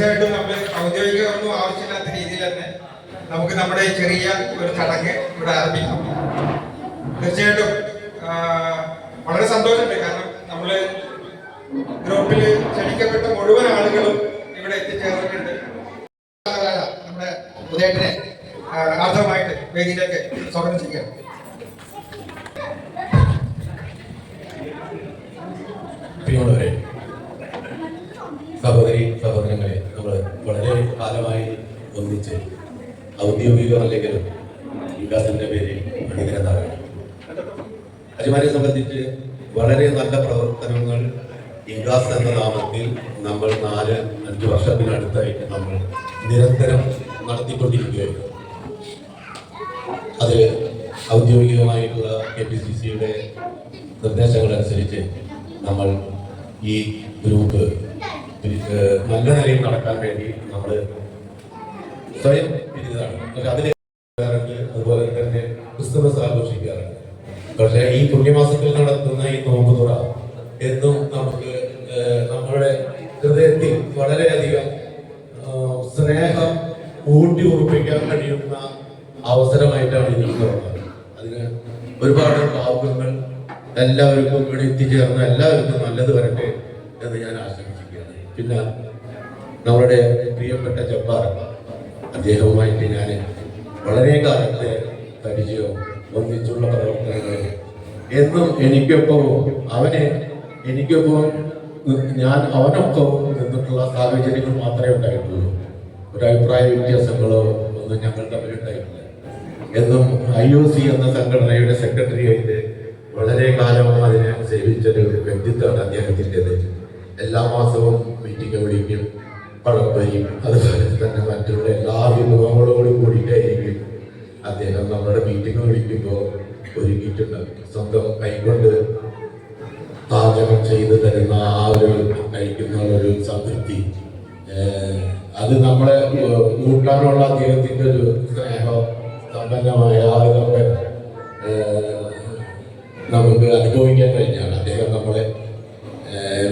തീർച്ചയായിട്ടും നമ്മൾ ഔദ്യോഗികമൊന്നും ആവശ്യമില്ലാത്ത രീതിയിൽ തന്നെ നമുക്ക് നമ്മുടെ ചെറിയ ഒരു ചടങ്ങ് ഇവിടെ ആരംഭിക്കാം. തീർച്ചയായിട്ടും വളരെ സന്തോഷമുണ്ട്. കാരണം നമ്മൾ ഗ്രൂപ്പിൽ ക്ഷണിക്കപ്പെട്ട മുഴുവൻ ആളുകളും ഇവിടെ എത്തിച്ചേർന്നിട്ടുണ്ട്. നമ്മുടെ ഉദയത്തിനെ ആർദ്രമായിട്ട് വേദിയിലേക്ക് സ്വാഗതം ചെയ്യാം പ്രിയമുള്ളവരെ സഹോദരി സഹോദരങ്ങളെ നമ്മൾ വളരെ കാലമായി ഒന്നിച്ച് ഔദ്യോഗികമല്ലെങ്കിലും വികാസത്തിന്റെ പേരിൽ അണിനിരന്നതാണ് അജ്മാനെ സംബന്ധിച്ച് വളരെ നല്ല പ്രവർത്തനങ്ങൾ ഇൻഗാസ് എന്ന നാമത്തിൽ നമ്മൾ നാല് അഞ്ച് വർഷത്തിനടുത്തായിട്ട് നമ്മൾ നിരന്തരം നടത്തിക്കൊണ്ടിരിക്കുകയായിരുന്നു അത് ഔദ്യോഗികമായിട്ടുള്ള കെ പി സി സിയുടെ നിർദ്ദേശങ്ങളനുസരിച്ച് നമ്മൾ ഈ ഗ്രൂപ്പ് നല്ല നിലയിൽ നടക്കാൻ വേണ്ടി നമ്മൾ സ്വയം പിരിഞ്ഞതാണ് പക്ഷെ അതിൽ അതുപോലെ തന്നെ ക്രിസ്തുമസ് ആഘോഷിക്കാറുണ്ട്. പക്ഷേ ഈ പുണ്യമാസത്തിൽ നടത്തുന്ന ഈ നോമ്പ് എന്നും നമുക്ക് നമ്മുടെ ഹൃദയത്തിൽ വളരെയധികം സ്നേഹം ഊട്ടി ഉറപ്പിക്കാൻ കഴിയുന്ന അവസരമായിട്ടാണ് എനിക്ക് തോന്നുന്നത് അതിന് ഒരുപാട് ഭാവുകങ്ങൾ എല്ലാവർക്കും ഇവിടെ എത്തിച്ചേർന്ന എല്ലാവർക്കും നല്ലത് വരട്ടെ എന്ന് ഞാൻ ആശംസിക്കുകയാണ്. പിന്നെ നമ്മുടെ പ്രിയപ്പെട്ട ജബ്ബാർ അദ്ദേഹവുമായിട്ട് ഞാൻ വളരെ കാലത്തെ പരിചയവും ഒന്നിച്ചുള്ള പ്രവർത്തനങ്ങളും എന്നും എനിക്കൊപ്പം അവനെ എനിക്കൊപ്പം ഞാൻ അവനൊപ്പം നിന്നിട്ടുള്ള സാഹചര്യങ്ങൾ മാത്രമേ ഉണ്ടായിട്ടുള്ളൂ. ഒരു അഭിപ്രായ വ്യത്യാസങ്ങളോ ഒന്നും ഞങ്ങൾ തമ്മിൽ ഉണ്ടായിട്ടില്ല എന്നും ഐ ഒ സി എന്ന സംഘടനയുടെ സെക്രട്ടറി ആയിട്ട് വളരെ കാലം അതിനെ സേവിച്ചൊരു വ്യക്തിത്വമാണ് അദ്ദേഹത്തിന്റെത്. എല്ലാ മാസവും മീറ്റിംഗ് വിളിക്കും പഴംപരിയും അതുപോലെ തന്നെ മറ്റുള്ള എല്ലാ വിഭവങ്ങളോടും കൂടിയിട്ടായിരിക്കും അദ്ദേഹം നമ്മുടെ മീറ്റിംഗ് വിളിക്കുമ്പോൾ ഒരുക്കിയിട്ടുണ്ട് സ്വന്തം കൈകൊണ്ട് പാചകം ചെയ്ത് തരുന്ന ആ ഒരു കഴിക്കുന്ന ഒരു സംതൃപ്തി. അത് നമ്മളെ കൂട്ടാനുള്ള അദ്ദേഹത്തിന്റെ ഒരു സ്നേഹം സമ്പന്നമായ ആ ഏഹ് നമുക്ക് അനുഭവിക്കാൻ കഴിഞ്ഞാണ്. അദ്ദേഹം നമ്മളെ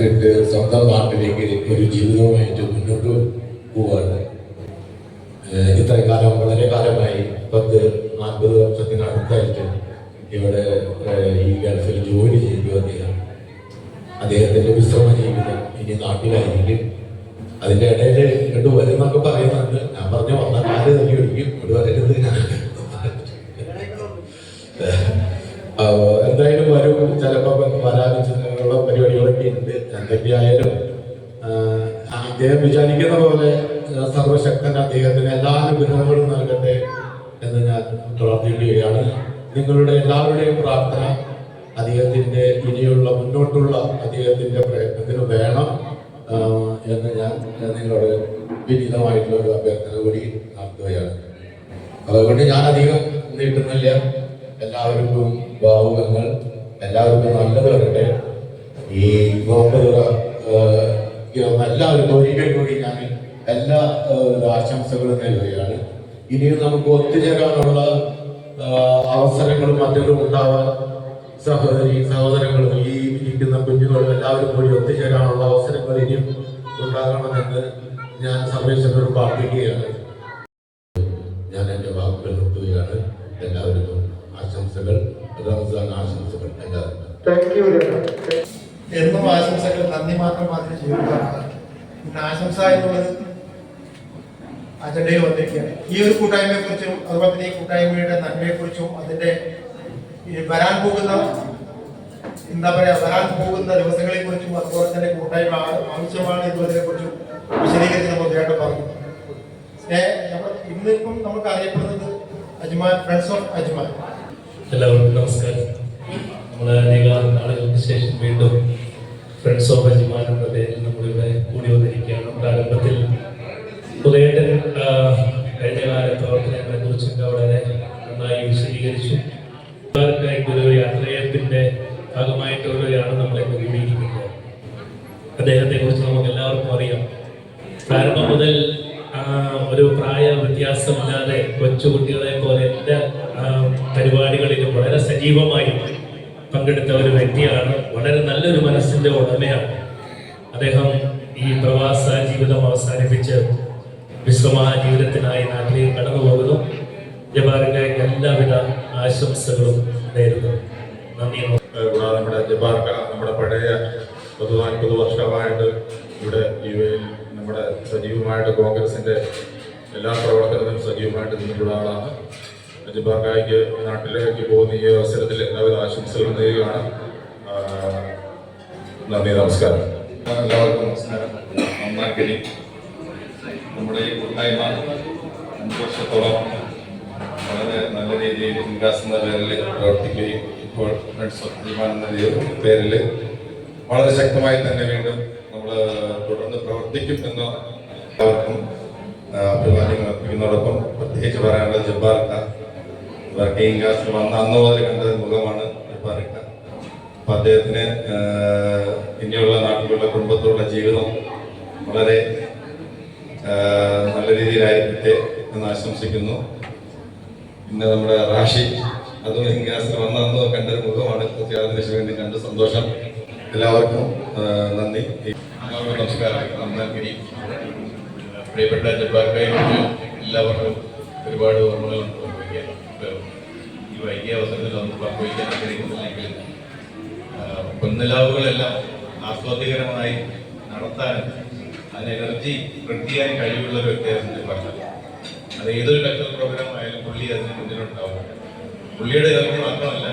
വിട്ട് സ്വന്തം നാട്ടിലേക്ക് ഒരു ജീവിതവുമായിട്ട് മുന്നോട്ട് പോവാണ്. ഇത്രയും കാലം വളരെ കാലമായി പത്ത് നാൽപ്പത് വർഷത്തിനടുത്തായിട്ട് ഇവിടെ ഈ ഗൾഫിൽ ജോലി ചെയ്തു അദ്ദേഹം. അദ്ദേഹത്തിന്റെ വിശ്രമ ജീവിതം ഇനി നാട്ടിലായിരിക്കും. അതിന്റെ ഇടയിൽ ഇങ്ങോട്ട് വരുന്നൊക്കെ പറയുന്നുണ്ട്. ഞാൻ പറഞ്ഞ വന്ന കാൽ തന്നെ ഒഴിക്കും ഒരു വരരുത്. ഞാൻ എന്തായാലും വരും. ചിലപ്പോ വരാനുള്ള പരിപാടികളൊക്കെ ഉണ്ട്. എന്തൊക്കെയായാലും അദ്ദേഹം വിചാരിക്കുന്ന സർവശക്തൻ അദ്ദേഹത്തിന് എല്ലാ അനുഗ്രഹങ്ങളും നൽകട്ടെ എന്ന് ഞാൻ പ്രാർത്ഥിക്കുകയാണ്. നിങ്ങളുടെ എല്ലാവരുടെയും പ്രാർത്ഥന അദ്ദേഹത്തിന്റെ ഇനിയുള്ള മുന്നോട്ടുള്ള അദ്ദേഹത്തിന്റെ പ്രയത്നത്തിന് വേണം എന്ന് ഞാൻ നിങ്ങളോട് വിനീതമായിട്ടുള്ള ഒരു അഭ്യർത്ഥന കൂടി നടത്തുകയാണ്. അതുകൊണ്ട് ഞാൻ അധികം നീട്ടുന്നില്ല. എല്ലാവർക്കും ഭാവുകങ്ങൾ. എല്ലാവർക്കും നല്ലത് വരട്ടെ. ഈ നോമ്പ് എല്ലാവർക്കും ഒരിക്കൽ കൂടി ഞാൻ എല്ലാ ആശംസകളും നൽകുകയാണ് ഇനിയും നമുക്ക് ഒത്തുചേരാനുള്ള അവസരങ്ങളും മറ്റും ഉണ്ടാവാൻ സഹോദരി സഹോദരങ്ങളും ഈ ഇരിക്കുന്ന കുഞ്ഞുങ്ങളും എല്ലാവരും കൂടി ഒത്തുചേരാനുള്ള അവസരങ്ങൾ ഇനിയും ഉണ്ടാകണമെന്ന് ഞാൻ സർവേശ്വരോട് പ്രാർത്ഥിക്കുകയാണ്. ഞാൻ എന്റെ വാക്കുകൾ നിർത്തുകയാണ്. എല്ലാവർക്കും ആശംസകൾ റംസാൻ ആശംസകൾ എല്ലാവർക്കും. എന്നും ആശംസകൾ നന്ദി മാത്രം മാത്രമേ ചെയ്യുന്നതാണ് പിന്നെ ആശംസ എന്നുള്ളത് അജണ്ടയിൽ വന്നിരിക്കുകയാണ്. ഈ ഒരു കൂട്ടായ്മയെ കുറിച്ചും അതുപോലെ തന്നെ ഈ കൂട്ടായ്മയുടെ നന്മയെ കുറിച്ചും അതിന്റെ വരാൻ പോകുന്ന എന്താ പറയാ വരാൻ പോകുന്ന ദിവസങ്ങളെ കുറിച്ചും അതുപോലെ തന്നെ കൂട്ടായ്മ ആവശ്യമാണ് എന്നുള്ളതിനെ കുറിച്ചും വിശദീകരിച്ച് നമ്മൾ നേരിട്ട് പറഞ്ഞു. ഇന്നിപ്പം നമുക്ക് അറിയപ്പെടുന്നത് അജ്മാൻ ഫ്രണ്ട്സ് ഓഫ് അജ്മാൻ. എല്ലാവർക്കും നമസ്കാരം. നമ്മൾ അനേകം നാളുകൾക്ക് ശേഷം വീണ്ടും ഫ്രണ്ട്സ് ഓഫ് അജ്മാൻ എന്ന പേരിൽ നമ്മളിവിടെ കൂടി വന്നിരിക്കുകയാണ്. പ്രാരംഭത്തിൽ ഉദയേട്ടൻ കഴിഞ്ഞ കാല പ്രവർത്തനങ്ങളെ കുറിച്ചൊക്കെ വളരെ നന്നായി വിശദീകരിച്ചു. ഒരു യാത്രയത്തിന്റെ ഭാഗമായിട്ടുള്ളവരാണ് നമ്മളെ കൂടിയിരിക്കുന്നത് അദ്ദേഹത്തെ കുറിച്ച് നമുക്ക് എല്ലാവർക്കും അറിയാം. പ്രാരംഭം മുതൽ ഒരു പ്രായ വ്യത്യാസമില്ലാതെ കൊച്ചുകുട്ടികളെ പോലെ എല്ലാ പരിപാടികളിലും വളരെ സജീവമായി പങ്കെടുത്ത ഒരു വ്യക്തിയാണ്. വളരെ നല്ലൊരു മനസ്സിന്റെ ഉടമയാണ്. അദ്ദേഹം ഈ പ്രവാസ ജീവിതം അവസാനിപ്പിച്ച് വിശ്രമ ജീവിതത്തിനായി നാട്ടിലേക്ക് കടന്നു പോകുന്നു. ജബാറിന്റെ എല്ലാവിധ ആശംസകളും നേരുന്നു. നന്ദി. കൂടാതെ നമ്മുടെ ജബാർക്ക നമ്മുടെ പഴയ പത്ത് നാൽപ്പത് വർഷമായിട്ട് ഇവിടെ യു എ നമ്മുടെ സജീവമായിട്ട് കോൺഗ്രസിന്റെ എല്ലാ പ്രവർത്തനത്തിനും സജീവമായിട്ട് നിന്നിട്ടുള്ള ആളാണ്. ജബാർക്കായിക്ക് നാട്ടിലേക്ക് പോകുന്ന ഈ അവസരത്തിൽ എല്ലാവിധ ആശംസകളും നേരുകയാണ്. നന്ദി നമസ്കാരം. എല്ലാവർക്കും നമസ്കാരം. ഈ കൂട്ടായ്മ അഞ്ച് വർഷത്തോളം വളരെ നല്ല രീതിയിൽ വികാസ് എന്ന പേരിൽ പ്രവർത്തിക്കുകയും ഇപ്പോൾ ഫ്രണ്ട്സ് ഓഫ് ഡിമാൻ എന്ന പേരിൽ വളരെ ശക്തമായി തന്നെ വീണ്ടും നമ്മൾ തുടർന്ന് പ്രവർത്തിക്കും എന്ന എല്ലാവർക്കും അഭിമാനം അർപ്പിക്കുന്നതോടൊപ്പം പ്രത്യേകിച്ച് പറയാനുള്ള ജബ്ബാർക്ക. വർക്കിംഗ് ക്ലാസ്സിൽ വന്ന അന്ന് മുതൽ കണ്ട മുഖമാണ് ജബ്ബാർക്ക. അപ്പം അദ്ദേഹത്തിന് ഇനിയുള്ള നാട്ടിലുള്ള കുടുംബത്തോടുള്ള ജീവിതം വളരെ നല്ല രീതിയിലായിരിക്കട്ടെ എന്ന് ആശംസിക്കുന്നു. പിന്നെ നമ്മുടെ റാഷി അതും ഇങ്ങനെ വന്ന കണ്ട ഒരു മുഖമാണ്. അതിനു വേണ്ടി കണ്ട് സന്തോഷം. എല്ലാവർക്കും നന്ദി. നമസ്കാരം. പ്രിയപ്പെട്ട ജബ്ബാർക്കായി എല്ലാവർക്കും ഒരുപാട് ഓർമ്മകൾ ഈ വൈകിയ അവസരത്തിൽ നമുക്ക് പങ്കുവയ്ക്കാൻ ആഗ്രഹിക്കുന്നില്ലെങ്കിൽ ആ, പൊൻനിലാവുകളെല്ലാം ആസ്വാദ്യകരമായി നടത്താനും അതിന് എനർജി ചെയ്യാൻ കഴിവുള്ള ഒരു വ്യക്തിയായിരുന്നു പറഞ്ഞത് അത് ഏതൊരു കൾച്ചറൽ പ്രോഗ്രാം ആയാലും പുള്ളി അതിന് മുന്നിലുണ്ടാവും. പുള്ളിയുടെ എനർജി മാത്രമല്ല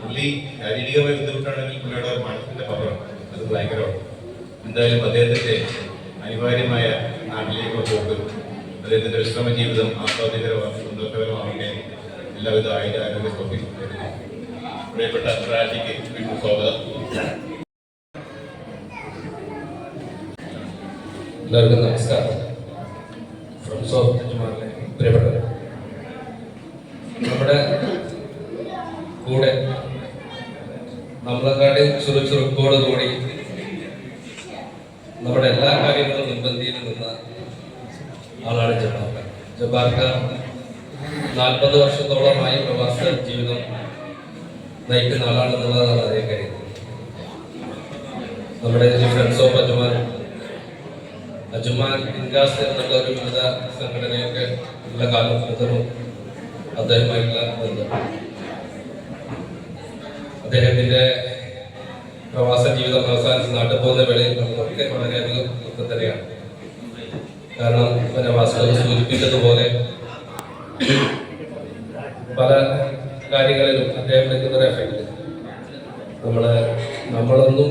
പുള്ളി ശാരീരികമായി ബുദ്ധിമുട്ടാണെങ്കിൽ പുള്ളിയുടെ മനസ്സിന്റെ പവറാണ് അത് ഭയങ്കരമാണ്. എന്തായാലും അദ്ദേഹത്തിന്റെ അനിവാര്യമായ നാട്ടിലേക്കുള്ള പോക്ക് അദ്ദേഹത്തിന്റെ വിശ്രമ ജീവിതം ആസ്വാദ്യകരമാകും സന്തോഷകരമാകട്ടെ എല്ലാവിധ സൗഖ്യം നേരുന്നു. പ്രിയപ്പെട്ട പ്രാജിക്ക് സ്വാഗതം. എല്ലാവർക്കും നമസ്കാരം. ഫ്രണ്ട്സ് ഓഫ് പ്രിയപ്പെട്ടവർ നമ്മുടെ കൂടെ നമ്മളെക്കാട്ടി ചുറുചുറുക്കോട് കൂടി നമ്മുടെ എല്ലാ കാര്യങ്ങളും മുൻപന്തിയിൽ നിന്ന ആളാണ് ജബാർക്ക ജബാർക്ക നാൽപ്പത് വർഷത്തോളമായി പ്രവാസ ജീവിതം നയിക്കുന്ന ആളാണെന്നുള്ളതാണ് അറിയാൻ കഴിയുന്നത് നമ്മുടെ ഫ്രണ്ട്സ് ഓഫ് അജുമാൻ ഇൻഗാസ് എന്നുള്ള ഒരു വിവിധ സംഘടനയൊക്കെ ഉള്ള കാലം മുതലും അദ്ദേഹമായിട്ടുള്ള അദ്ദേഹത്തിന്റെ പ്രവാസ ജീവിതം അവസാനിച്ച് നാട്ടിൽ പോകുന്ന വേളയിൽ നമ്മളൊക്കെ വളരെയധികം ദുഃഖം തന്നെയാണ്. കാരണം വാസ്തവം സൂചിപ്പിച്ചതുപോലെ പല കാര്യങ്ങളിലും അദ്ദേഹം എടുക്കുന്ന ഒരു എഫക്റ്റ് നമ്മൾ നമ്മളൊന്നും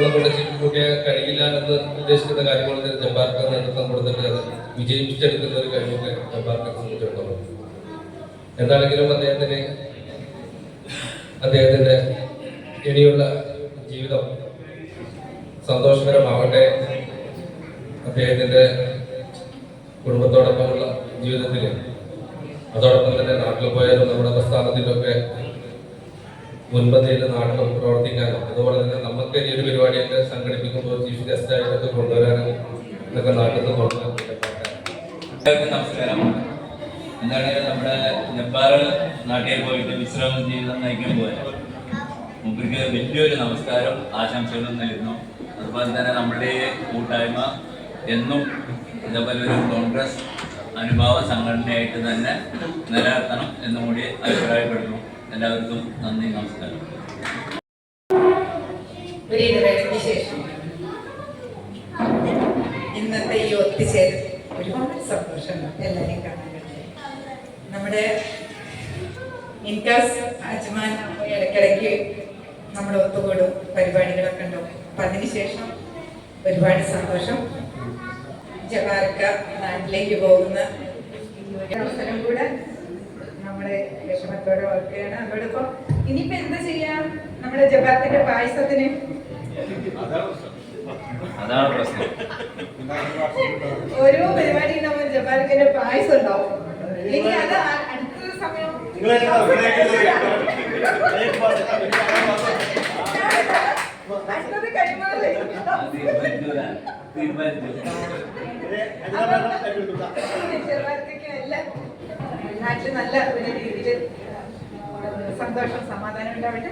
നമ്മളെ കൊണ്ട് കൂട്ടിയാൽ കഴിയില്ല എന്ന് ഉദ്ദേശിക്കുന്ന കാര്യങ്ങളൊക്കെ ജബ്ബാർക്ക് നേതൃത്വം കൊടുത്തിട്ട് വിജയിപ്പിച്ചെടുക്കുന്ന ഒരു കഴിവൊക്കെ ജബ്ബാർക്കെ സംബന്ധിച്ചിടത്തോളം. എന്താണെങ്കിലും അദ്ദേഹത്തിന് അദ്ദേഹത്തിന്റെ ഇനിയുള്ള ജീവിതം സന്തോഷകരമാവട്ടെ. അദ്ദേഹത്തിന്റെ കുടുംബത്തോടൊപ്പമുള്ള ജീവിതത്തിൽ അതോടൊപ്പം തന്നെ നാട്ടിൽ പോയാലും നമ്മുടെ പ്രസ്ഥാനത്തിലൊക്കെ മുൻപന്തിയിൽ നാട്ടിൽ പ്രവർത്തിക്കാനും അതുപോലെ തന്നെ നമുക്ക് ഈ ഒരു പരിപാടിയൊക്കെ സംഘടിപ്പിക്കുമ്പോൾ ചീഫ് ഗസ്റ്റ് ആയിട്ടൊക്കെ കൊണ്ടുവരാനും ഇതൊക്കെ നാട്ടിൽ നിന്ന് കൊണ്ടുവരാൻ നമസ്കാരം. എന്താണ് നമ്മുടെ നെപ്പാർ നാട്ടിൽ പോയിട്ട് വിശ്രമം ജീവിതം നയിക്കാൻ പോയത്. മുമ്പിക്ക് വലിയൊരു നമസ്കാരം ആശംസകളും നൽകുന്നു അതുപോലെ തന്നെ നമ്മുടെ കൂട്ടായ്മ എന്നും ഇതേപോലെ ഒരു കോൺഗ്രസ് അനുഭവ സംഘടനയായിട്ട് തന്നെ നിലനിർത്തണം എന്നും കൂടി അഭിപ്രായപ്പെടുന്നു. എല്ലാവർക്കും നന്ദി നമസ്കാരം. ഇന്നത്തെ ഈ ഒത്തുചേരൽ ഒരുപാട് സന്തോഷം എല്ലാവരെയും കാണാൻ നമ്മുടെ ഇൻകാസ് അജ്മാൻ ഇടയ്ക്കിടയ്ക്ക് നമ്മൾ ഒത്തുകൂടും പരിപാടികളൊക്കെ ഉണ്ടാവും. അപ്പൊ അതിനുശേഷം ഒരുപാട് സന്തോഷം. ജവാർക്ക നാട്ടിലേക്ക് പോകുന്ന അവസരം കൂടെ നമ്മുടെ വിഷമത്തോടെ ഓർക്കുകയാണ്. അതോടൊപ്പം ഇനിയിപ്പോ എന്താ ചെയ്യാം? നമ്മുടെ ജബാത്തിന്റെ പായസത്തിന്? അതാണ് പ്രശ്നം. ഓരോ പരിപാടി ഉണ്ടാവും ജബാർക്കിന്റെ പായസം ഉണ്ടാവും. എനിക്ക് അത് അടുത്ത സമയം അടുത്തത് കൈമാറി നാട്ടിൽ നല്ല ഒരു രീതിയിൽ സന്തോഷം സമാധാനം ഉണ്ടാവട്ടെ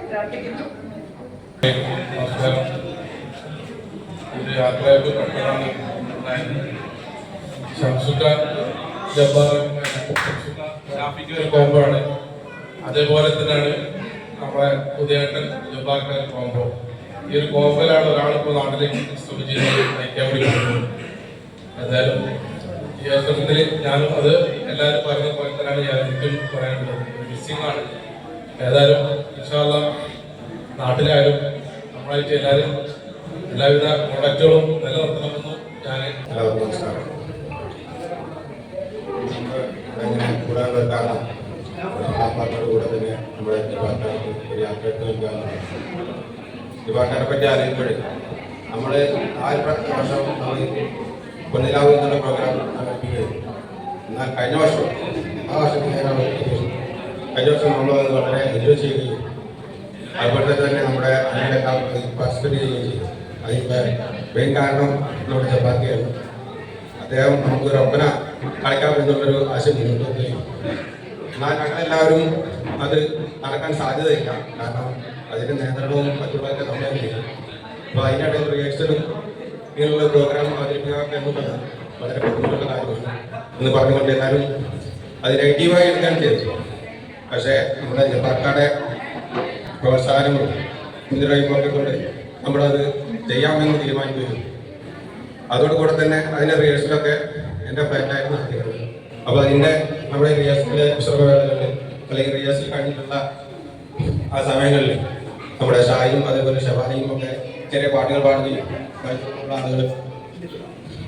ആണ് അതേപോലെ തന്നെയാണ് നമ്മുടെ ജബ്ബാറിന്റെ ഒരു കോംബോ. ഈ ഒരു കോംബോയിലാണ് ഒരാളിപ്പോൾ നാട്ടിലേക്ക് സുഖജീവിതം നയിക്കാൻ വേണ്ടി എന്തായാലും ഈ അവസരത്തിൽ ഞാനും അത് എല്ലാവരും പറഞ്ഞ പോലെ തന്നെയാണ് ഞാൻ എനിക്കും പറയാനുള്ളത്. മിസ്സിംഗ് ആണ് ഏതായാലും ഇൻഷാല്ല നാട്ടിലായാലും നമ്മളായിട്ട് എല്ലാവരും എല്ലാവിധ കോണ്ടാക്റ്റുകളും നിലനിർത്തണമെന്നും ഞാൻ എല്ലാവർക്കും നമസ്കാരം. കൂടാതെ കാണാം കൂടെ തന്നെ നമ്മുടെ യാത്രയ്ക്ക് നൽകാറുണ്ട് ഡിപ്പാർട്ട്മെന്റിനെ പറ്റി അറിയുമ്പോൾ നമ്മൾ ആ വർഷം നമ്മൾ പൊന്നിലാവ് എന്നുള്ള പ്രോഗ്രാം എന്നാൽ കഴിഞ്ഞ വർഷം ആ ഞാൻ കഴിഞ്ഞ വർഷം നമ്മൾ അത് വളരെ എൻജോയ് ചെയ്യുകയും അതുപോലെ തന്നെ നമ്മുടെ അതിനെല്ലാം പാർട്ടിസിപ്പേറ്റ് ചെയ്യുകയും ചെയ്തു. അതിന്റെ മെയിൻ കാരണം നമ്മുടെ ചപ്പാത്തിയാണ്. അദ്ദേഹം നമുക്കൊരു ഒപ്പന കളിക്കാം എന്നുള്ളൊരു ആശയം മുന്നോട്ട് എന്നാൽ ഞങ്ങളെല്ലാവരും അത് നടക്കാൻ സാധ്യതയില്ല. കാരണം അതിന്റെ നിയന്ത്രണവും മറ്റുള്ളതൊക്കെ നമ്മളെ അപ്പോൾ അതിനിടയിൽ റിയാക്ഷനും ഇങ്ങനെയുള്ള പ്രോഗ്രാം അവതരിപ്പിക്കുക എന്നുള്ളത് വളരെ ബുദ്ധിമുട്ടുള്ള കാര്യമാണ് എന്ന് പറഞ്ഞുകൊണ്ട് എന്നാലും അത് നെഗറ്റീവായി എടുക്കാൻ ചെയ്തു. പക്ഷേ നമ്മുടെ ജപ്പാക്കാരുടെ പ്രോത്സാഹനങ്ങളും പിന്തുണയുമൊക്കെ കൊണ്ട് നമ്മളത് ചെയ്യാമെന്ന് തീരുമാനിക്കുകയും അതോടുകൂടെ തന്നെ അതിന്റെ റിഹേഴ്സലൊക്കെ എന്റെ ഫ്രണ്ടായിരുന്നു നടത്തിയത് അപ്പോൾ അതിന്റെ നമ്മുടെ റിഹേഴ്സലിലെ വിശ്രമവേളകളിൽ അല്ലെങ്കിൽ റിഹേഴ്സൽ കഴിഞ്ഞിട്ടുള്ള ആ സമയങ്ങളിൽ നമ്മുടെ ഷായും അതേപോലെ ഷബാനയും ഒക്കെ ചെറിയ പാട്ടുകൾ പാടുകയും ആളുകൾ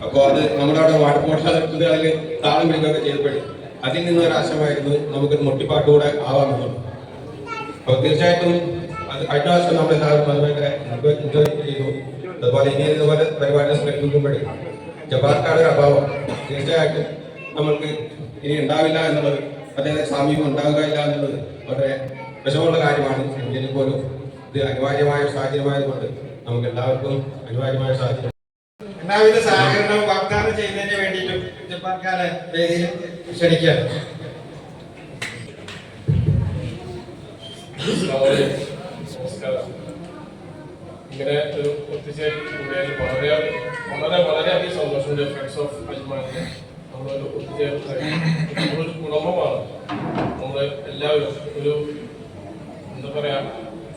അപ്പോൾ അത് നമ്മുടെ അവിടെ വാട്ട് പോട്ടുകൾ അതിൽ താളം പിടിക്കുകയൊക്കെ ചെയ്തപ്പോഴേ അതിൽ നിന്നൊരു ആശയമായിരുന്നു നമുക്കൊരു മുട്ടിപ്പാട്ട് കൂടെ ആവാമെന്നുള്ളത് അപ്പോൾ തീർച്ചയായിട്ടും അത് കഴിഞ്ഞ പ്രാവശ്യം നമ്മൾ എല്ലാവരും അത് ഭയങ്കര എൻജോയ് ചെയ്തു. അതുപോലെ ഇനി ഇതുപോലെ പരിപാടികൾ സംഘടിപ്പിക്കുമ്പോഴേ ജപ്പാർക്കാരുടെ അഭാവം. തീർച്ചയായിട്ടും നമ്മൾക്ക് ഇനി ഉണ്ടാവില്ല എന്നുള്ളത് അദ്ദേഹത്തെ സാമീപ്യം ഉണ്ടാവുകയില്ല എന്നുള്ളത് വളരെ വിഷമമുള്ള കാര്യമാണ്. എങ്കിലും പോലും ഇത് അനിവാര്യമായ സാഹചര്യമായതുകൊണ്ട് നമുക്ക് എല്ലാവർക്കും അനിവാര്യമായ സാഹചര്യം. എല്ലാവിധ സഹകരണവും വാഗ്ദാനം ചെയ്യുന്നതിന് വേണ്ടിയിട്ടും ജപ്പാൻകാരെ വേദിയിൽ ക്ഷണിക്കുകയാണ്. നമസ്കാരം. ഇങ്ങനെ ഒരു ഒത്തുചേരൽ വളരെ വളരെ വളരെയധികം സന്തോഷമുണ്ട് ഫ്രണ്ട്സ് ഓഫ് അജ്മാനിന്റെ നമ്മളൊരു ഒത്തുചേരൽ നമ്മളൊരു കുടുംബമാണ്. നമ്മൾ എല്ലാവരും ഒരു എന്താ പറയാ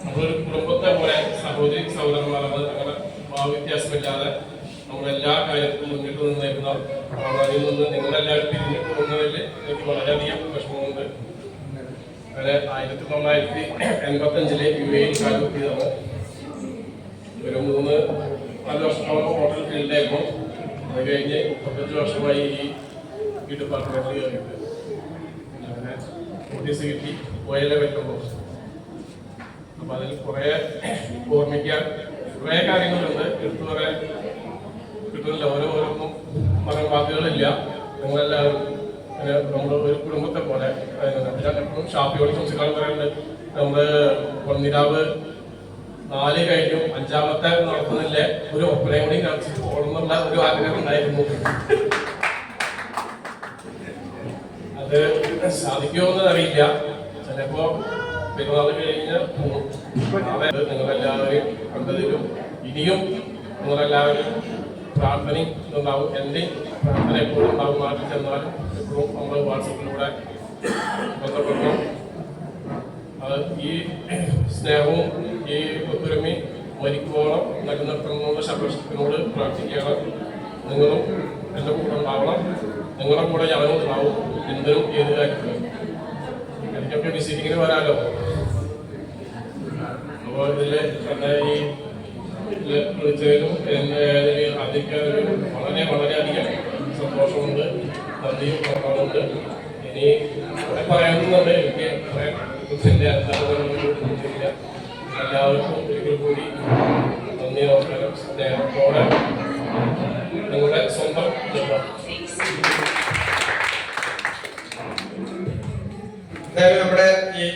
നമ്മളൊരു കുടുംബത്തെ പോലെ സഹോദരി സഹോദരന്മാരാണ് അങ്ങനെ ഭാവവ്യത്യാസമില്ലാതെ നമ്മൾ എല്ലാ കാര്യത്തിലും മുന്നിട്ട് നിന്നിരുന്ന അതിൽ നിന്ന് നിങ്ങളെല്ലാവരും പിരിഞ്ഞു പോകുന്നതിൽ എനിക്ക് വളരെയധികം വിഷമമുണ്ട്. അങ്ങനെ ആയിരത്തി തൊള്ളായിരത്തി എൺപത്തി അഞ്ചിലെ യു എയിൽ കാലുകുത്തിയതാണ് ഒരു മൂന്ന് നാല് വർഷത്തോളം ഹോട്ടൽ ഫീൽഡായിരുന്നു അത് കഴിഞ്ഞ് മുപ്പത്തഞ്ച് വർഷമായി ഈ ഡിപ്പാർട്ട്മെന്റിൽ കയറിയിട്ട്. അങ്ങനെ നോട്ടീസ് കിട്ടി പോയാലേ പറ്റുള്ളൂ. അപ്പൊ അതിൽ കുറെ ഓർമ്മിക്കാൻ കുറെ കാര്യങ്ങളുണ്ട്. എടുത്തു പറയാൻ കിട്ടുന്നില്ല. ഓരോ ഓരോന്നും പറയാൻ വാക്കുകളില്ല. നിങ്ങളെല്ലാവരും നമ്മുടെ ഒരു കുടുംബത്തെ പോലെ. ഞാൻ എപ്പോഴും ഷാപ്പിയോട് സംസാരിക്കാൻ പറയുന്നത്. നമ്മൾ പൊന്നിരാവ് നാല് കഴിഞ്ഞു. അഞ്ചാമത്തെ നടത്തുന്നില്ലേ ഒരു ഒപ്പനയും കൂടി കളിച്ച് പോകണമെന്നുള്ള ഒരു ആഗ്രഹം ഉണ്ടായിരുന്നു. അത് സാധിക്കുമോ എന്ന് അറിയില്ല ചിലപ്പോ പെരുന്നാൾ കഴിഞ്ഞ് നിങ്ങളെല്ലാവരെയും കണ്ടതിലും ഇനിയും നിങ്ങളെല്ലാവരും പ്രാർത്ഥനയും ഉണ്ടാവും എന്റെ പ്രാർത്ഥന എപ്പോഴും ഉണ്ടാവും. മാറ്റി ചെന്നാലും എപ്പോഴും നമ്മൾ വാട്സപ്പിലൂടെ ബന്ധപ്പെടുന്നു അത് ഈ സ്നേഹവും ഈ ഒത്തൊരുമയും മരിക്കുവോളം നിലനിർത്തണമെന്നുള്ള ശബ്ദത്തിനോട് പ്രാർത്ഥിക്കുകയാണ്. നിങ്ങളും എന്റെ കൂടെ ഉണ്ടാവണം. നിങ്ങളുടെ കൂടെ ഞാനും ഉണ്ടാവും. എന്തിനും ഏത് കാര്യത്തിലും എനിക്കൊക്കെ വിസിറ്റിങ്ങിന് വരാമല്ലോ. അപ്പോൾ ഇതിൽ വളരെ വളരെയധികം സന്തോഷമുണ്ട് നന്ദിയും പ്രഭാവമുണ്ട് ഇനി ഇവിടെ പറയാനുണ്ട് എനിക്ക് ഇതിന്റെ അർത്ഥമില്ല എല്ലാവർക്കും ഒരിക്കൽ കൂടി നന്ദി നമസ്കാരം സ്നേഹത്തോടെ നിങ്ങളുടെ സ്വന്തം നമ്മുടെ ഈ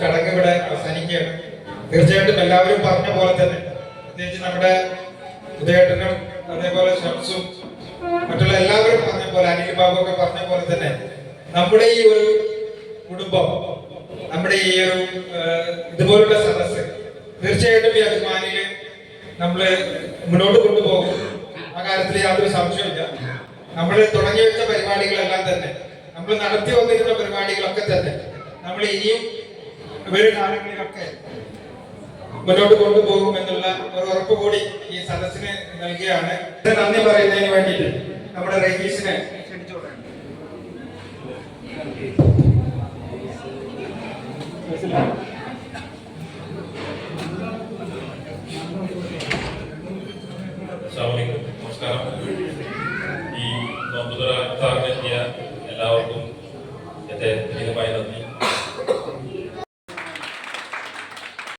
ചടങ്ങ് ഇവിടെ അവസാനിക്കുകയാണ്. തീർച്ചയായിട്ടും എല്ലാവരും പറഞ്ഞ പോലെ തന്നെ പ്രത്യേകിച്ച് നമ്മുടെ ഉദയേട്ടനും അതേപോലെ ഷംസും മറ്റുള്ള എല്ലാവരും പറഞ്ഞ പോലെ അനിൽ ബാബു ഒക്കെ പറഞ്ഞ പോലെ തന്നെ നമ്മുടെ ഈ ഒരു കുടുംബം നമ്മുടെ ഈ ഒരു ഇതുപോലുള്ള സദസ് തീർച്ചയായിട്ടും ഈ അഭിമാനിയെ നമ്മൾ മുന്നോട്ട് കൊണ്ടുപോകും. ആ കാര്യത്തിൽ യാതൊരു സംശയമില്ല നമ്മൾ തുടങ്ങി വെച്ച പരിപാടികളെല്ലാം തന്നെ നമ്മൾ നടത്തി വന്നിരുന്ന പരിപാടികളൊക്കെ തന്നെ നമ്മൾ ഇനിയും വരും കാലങ്ങളിലൊക്കെ മുന്നോട്ട് കൊണ്ടുപോകും എന്നുള്ള ഒരു ഉറപ്പ് കൂടി ഈ സദസ്സിന് നൽകിയാണ്. നന്ദി പറയുന്നതിന് വേണ്ടിയിട്ട് നമ്മുടെ റഹീസിന്